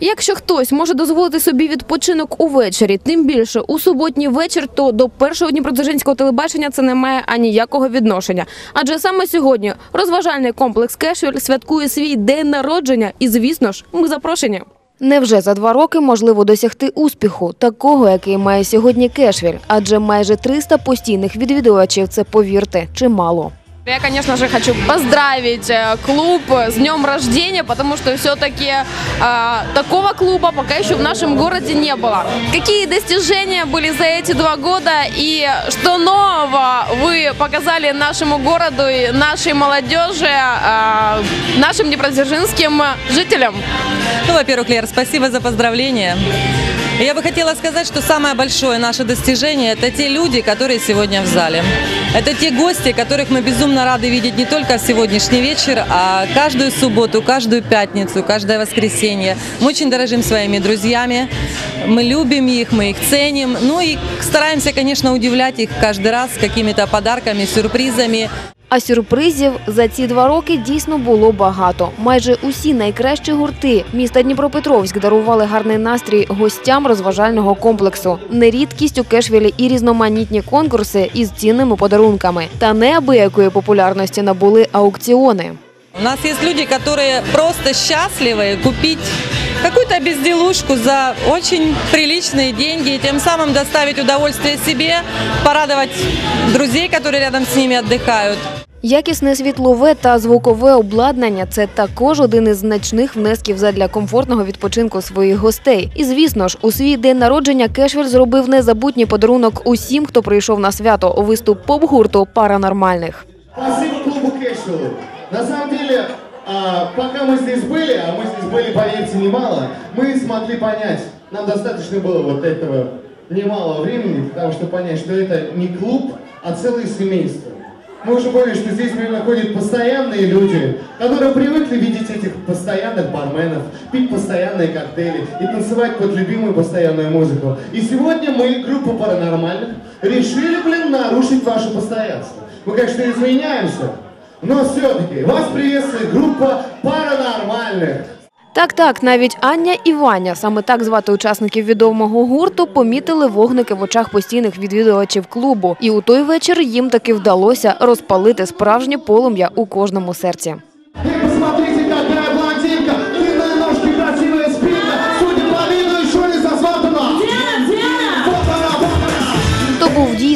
Якщо хтось може дозволити собі відпочинок увечері, тим більше у суботній вечір, то до першого дніпродзержинського телебачення це не має аніякого відношення. Адже саме сьогодні розважальний комплекс Кешвіль святкує свій день народження, і звісно ж, ми запрошені. Невже за два роки можливо досягти успіху, такого, який має сьогодні Кешвіль? Адже майже 300 постійних відвідувачів це повірте, чимало. Я, конечно же, хочу поздравить э, клуб с днем рождения, потому что все-таки такого клуба пока еще в нашем городе не было. Какие достижения были за эти два года и что нового вы показали нашему городу и нашей молодежи, э, нашим днепродзержинским жителям? Ну, во-первых, Лер, спасибо за поздравления. И Я бы хотела сказать, что самое большое наше достижение – это те люди, которые сегодня в зале. Это те гости, которых мы безумно рады видеть не только в сегодняшний вечер, а каждую субботу, каждую пятницу, каждое воскресенье. Мы очень дорожим своими друзьями, мы любим их, мы их ценим. Ну и стараемся, конечно, удивлять их каждый раз какими-то подарками, сюрпризами. А сюрпризів за ці два роки дійсно було багато. Майже усі найкращі гурти міста Дніпропетровськ дарували гарний настрій гостям розважального комплексу. Не рідкість у Кешвілі і різноманітні конкурси із цінними подарунками. Та неабиякої популярності набули аукціони. У нас есть люди, которые просто счастливы купить какую-то безделушку за очень приличные деньги и тем самым доставить удовольствие себе, порадовать друзей, которые рядом с ними отдыхают. Якісне світлове та звукове обладнання це також один із значних внесків задля комфортного відпочинку своїх гостей. І звісно ж, у свій день народження Кешвіль зробив незабутній подарунок усім, хто прийшов на свято у виступ поп-гурту паранормальних. Спасибо клубу Кэшвиллу. На самом деле, а, пока мы здесь были, а мы здесь были, поверьте, немало, мы смогли понять, нам достаточно было вот этого немалого времени, потому что понять, что это не клуб, а целое семейство. Мы уже поняли, что здесь наверное, ходят постоянные люди, которые привыкли видеть этих постоянных барменов, пить постоянные коктейли и танцевать под любимую постоянную музыку. И сегодня мы, группа паранормальных, решили, блин, нарушить ваше постоянство. Мы, конечно, извиняемся, но все-таки вас приветствует группа паранормальных. Так, так, навіть Аня і Ваня, саме так звати учасників відомого гурту, помітили вогники в очах постійних відвідувачів клубу. І у той вечір їм таки вдалося розпалити справжнє полум'я у кожному серці.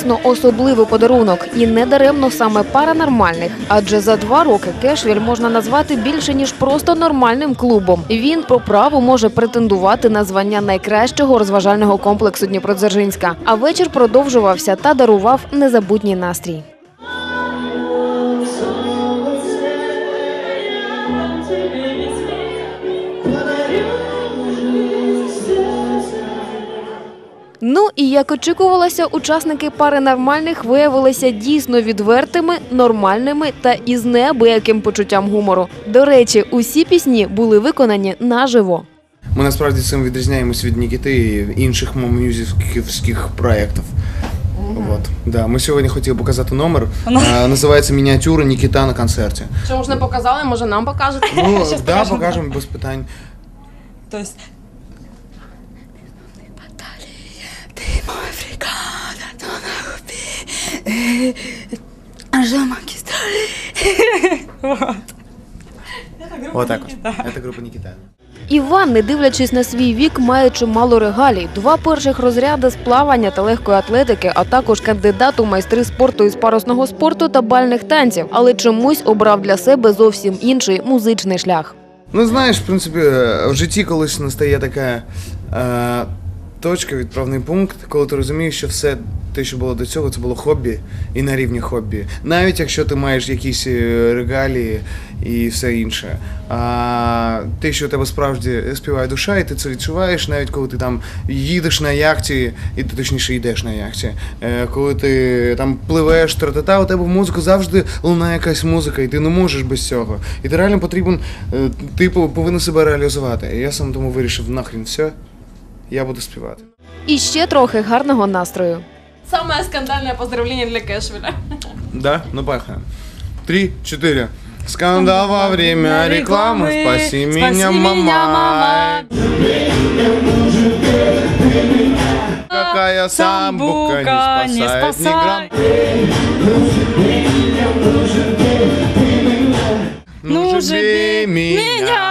Дійсно особливий подарунок, і не даремно саме паранормальних. Адже за два роки Кешвіль можна назвати більше ніж просто нормальним клубом. Він по праву може претендувати на звання найкращого розважального комплексу Дніпродзержинська. А вечір продовжувався та дарував незабутній настрій. Ну і як очікувалося, учасники пари нормальних виявилися дійсно відвертими, нормальними та із неабияким почуттям гумору. До речі, усі пісні були виконані наживо. Ми насправді цим відрізняємось від Нікіти і інших мюзиківських проєктів. От. Да. Ми сьогодні хотіли показати номер. А, називається Мініатюра Нікіта на концерті. Чому ж не показали? Може нам покажете? Ну, да, покажемо без питань. То есть Вот так от. Це група Нікіта. Іван, не дивлячись на свій вік, має чимало регалій. Два перших розряди з плавання та легкої атлетики, а також кандидат у майстри спорту із парусного спорту та бальних танців. Але чомусь обрав для себе зовсім інший музичний шлях. Ну, знаєш, в принципі, в житті колись настає така е, точка, відправний пункт, коли ти розумієш, що все те, що було до цього, це було хобі і на рівні хобі. Навіть якщо ти маєш якісь е, регалії і все інше. А те, що у тебе справді співає душа, і ти це відчуваєш, навіть коли ти там їдеш на яхті, і ти точніше йдеш на яхті. Е, коли ти там пливеш, тра-та-та, у тебе в музику завжди лунає якась музика, і ти не можеш без цього. І ти реально потрібен, е, ти пов- повинен себе реалізувати. І я сам тому вирішив нахрін все, я буду співати. І ще трохи гарного настрою. Самое скандальное поздравление для Кэшвилля. Да? Ну, поехали. Три, четыре. Скандал во время рекламы. Спаси меня, мама. Какая самбука не спасает ни грамм. Ну, ну же, бей меня.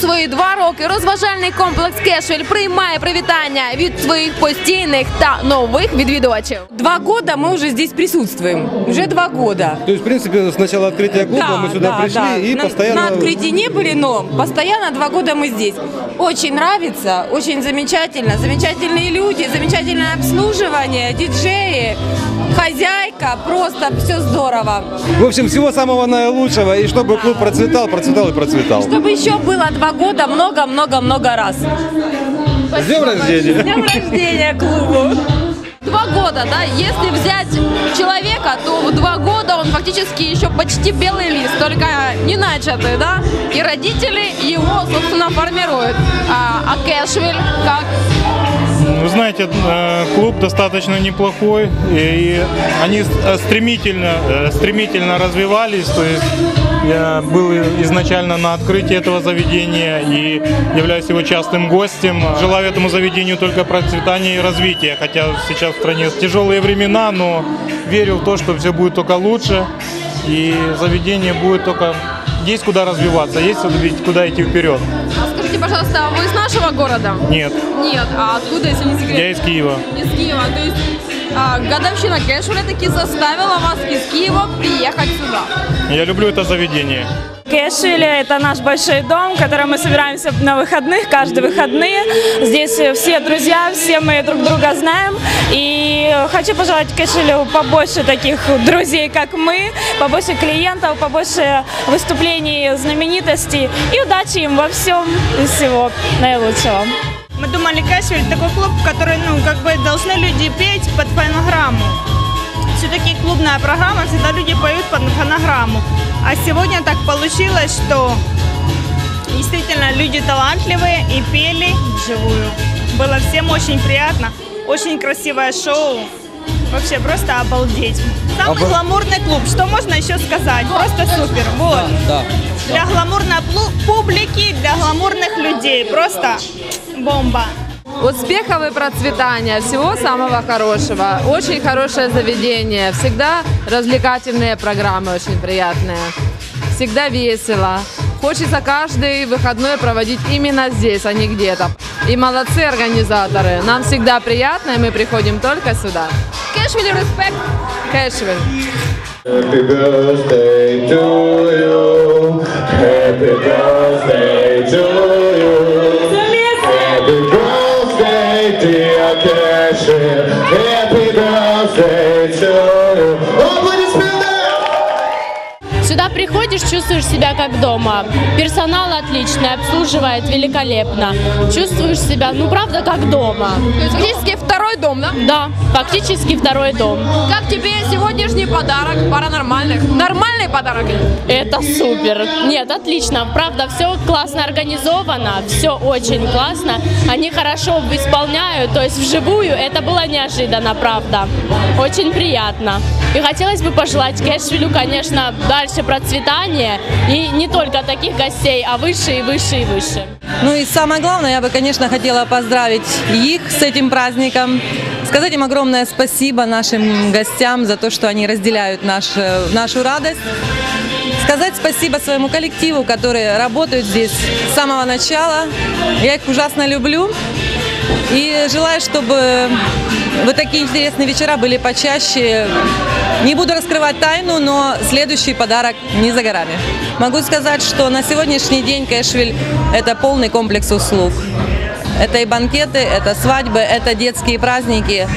свої два роки розважальний комплекс Кешвель приймає привітання від своїх постійних та нових відвідувачів. Два года мы уже здесь присутствуем. Уже два года. То есть, в принципе, с начала открытия клуба мы сюда пришли и на, постоянно... на открытии не были, но постоянно два года мы здесь. Очень нравится, очень замечательно. Замечательные люди, замечательное обслуживание, диджеи, хозяйка. Просто все здорово. В общем, всего самого наилучшего. И чтобы клуб процветал, процветал и процветал. Чтобы еще было два года много-много-много раз. С днем рождения! С днем рождения клубу! Два года, да, если взять человека, то в два года он фактически еще почти белый лист, только не начатый, да, и родители его, собственно, формируют. А, а Кэшвилл как? Вы знаете, э, клуб достаточно неплохой, и они э, стремительно, э, стремительно развивались. То есть я был изначально на открытии этого заведения и являюсь его частым гостем. Желаю этому заведению только процветания и развития, хотя сейчас в стране тяжелые времена, но верю в то, что все будет только лучше, и заведение будет только... Есть куда развиваться, есть куда идти вперед. А пожалуйста, вы из нашего города? Нет, Нет, а откуда, если не секрет? я из Киева. Из Киева, то есть а, годовщина Кэшвилля таки заставила вас из Киева приехать сюда. Я люблю это заведение. Кэшвилле – это наш большой дом, в котором мы собираемся на выходных, каждые выходные. Здесь все друзья, все мы друг друга знаем. И хочу пожелать Кэшвиллю побольше таких друзей, как мы, побольше клиентов, побольше выступлений знаменитостей. И удачи им во всем и всего наилучшего. Мы думали, Кэшвиль такой клуб, который, ну, как бы должны люди петь под фонограмму. Все-таки клубная программа, всегда люди поют под фонограмму. А сегодня так получилось, что действительно люди талантливые и пели вживую. Было всем очень приятно, очень красивое шоу. Вообще просто обалдеть. Самый Обо- гламурный клуб, что можно еще сказать? Просто супер. Вот. Да. Для гламурной плу- публики, для гламурных людей. Просто бомба. Успехов и процветания, всего самого хорошего. Очень хорошее заведение, всегда развлекательные программы очень приятные. Всегда весело. Хочется каждый выходной проводить именно здесь, а не где-то. И молодцы организаторы. Нам всегда приятно, и мы приходим только сюда. Кэшвилл, респект. Кэшвилл. Happy birthday to you. Сюда приходишь, чувствуешь себя как дома. Персонал отличный, обслуживает великолепно. Чувствуешь себя, ну правда, как дома. То есть фактически второй дом, да? Да, фактически второй дом. Как тебе сегодняшний подарок паранормальных? Нормальный подарок? Это супер. Нет, отлично. Правда, все классно организовано, все очень классно. Они хорошо исполняют, то есть вживую это было неожиданно, правда. Очень приятно. И хотелось бы пожелать Кэшвиллю, конечно, дальше процветания. И не только таких гостей, а выше и выше и выше. Ну и самое главное, я бы, конечно, хотела поздравить их с этим праздником, сказать им огромное спасибо нашим гостям за то, что они разделяют наш, э, нашу радость, сказать спасибо своему коллективу, которые работают здесь с самого начала. Я их ужасно люблю и желаю, чтобы вот такие интересные вечера были почаще. Не буду раскрывать тайну, но следующий подарок не за горами. Могу сказать, что на сегодняшний день Кэшвиль – это полный комплекс услуг. Это и банкеты, это свадьбы, это детские праздники.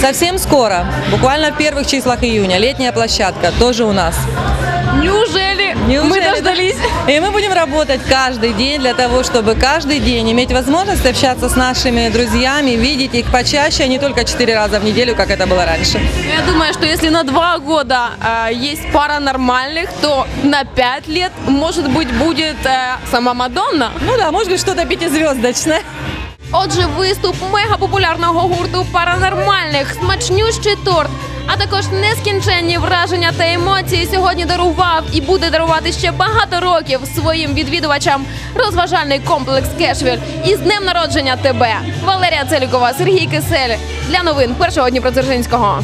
Совсем скоро, буквально в первых числах июня, летняя площадка тоже у нас. Неужели Неужели, да? дождались. И мы будем работать каждый день для того, чтобы каждый день иметь возможность общаться с нашими друзьями, видеть их почаще, а не только четыре раза в неделю, как это было раньше. Я думаю, что если на два года э, есть пара нормальных, то на пять лет, может быть, будет э, сама Мадонна. Ну да, может быть, что-то пятизвездочное. Отже, виступ мегапопулярного гурту паранормальних, смачнющий торт, а також нескінченні враження та емоції сьогодні дарував і буде дарувати ще багато років своїм відвідувачам розважальний комплекс Кешвіль. із днем народження тебе! Валерія Целікова, Сергій Кисель для новин першого Дніпродзержинського.